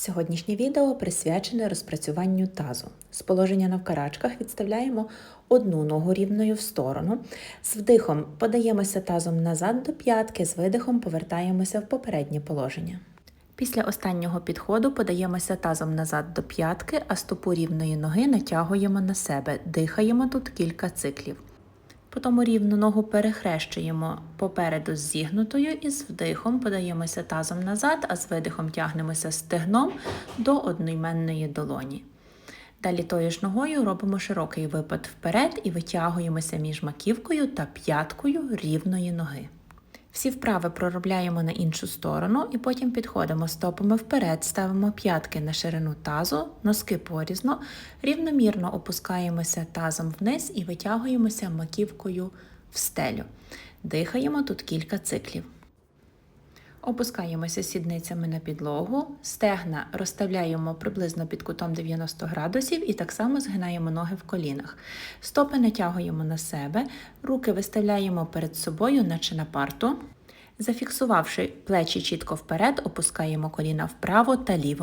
Сьогоднішнє відео присвячене розпрацюванню тазу. З положення навкарачках відставляємо одну ногу рівною в сторону. З вдихом подаємося тазом назад до п'ятки, з видихом повертаємося в попереднє положення. Після останнього підходу подаємося тазом назад до п'ятки, а стопу рівної ноги натягуємо на себе. Дихаємо тут кілька циклів. Потім рівну ногу перехрещуємо попереду з зігнутою і з вдихом подаємося тазом назад, а з видихом тягнемося стегном до одноіменної долоні. Далі тою ж ногою робимо широкий випад вперед і витягуємося між маківкою та п'яткою рівної ноги. Всі вправи проробляємо на іншу сторону і потім підходимо стопами вперед, ставимо п'ятки на ширину тазу, носки порізно, рівномірно опускаємося тазом вниз і витягуємося маківкою в стелю. Дихаємо тут кілька циклів. Опускаємося сідницями на підлогу, стегна розставляємо приблизно під кутом 90 градусів і так само згинаємо ноги в колінах. Стопи натягуємо на себе, руки виставляємо перед собою, наче на парту. Зафіксувавши плечі чітко вперед, опускаємо коліна вправо та ліво.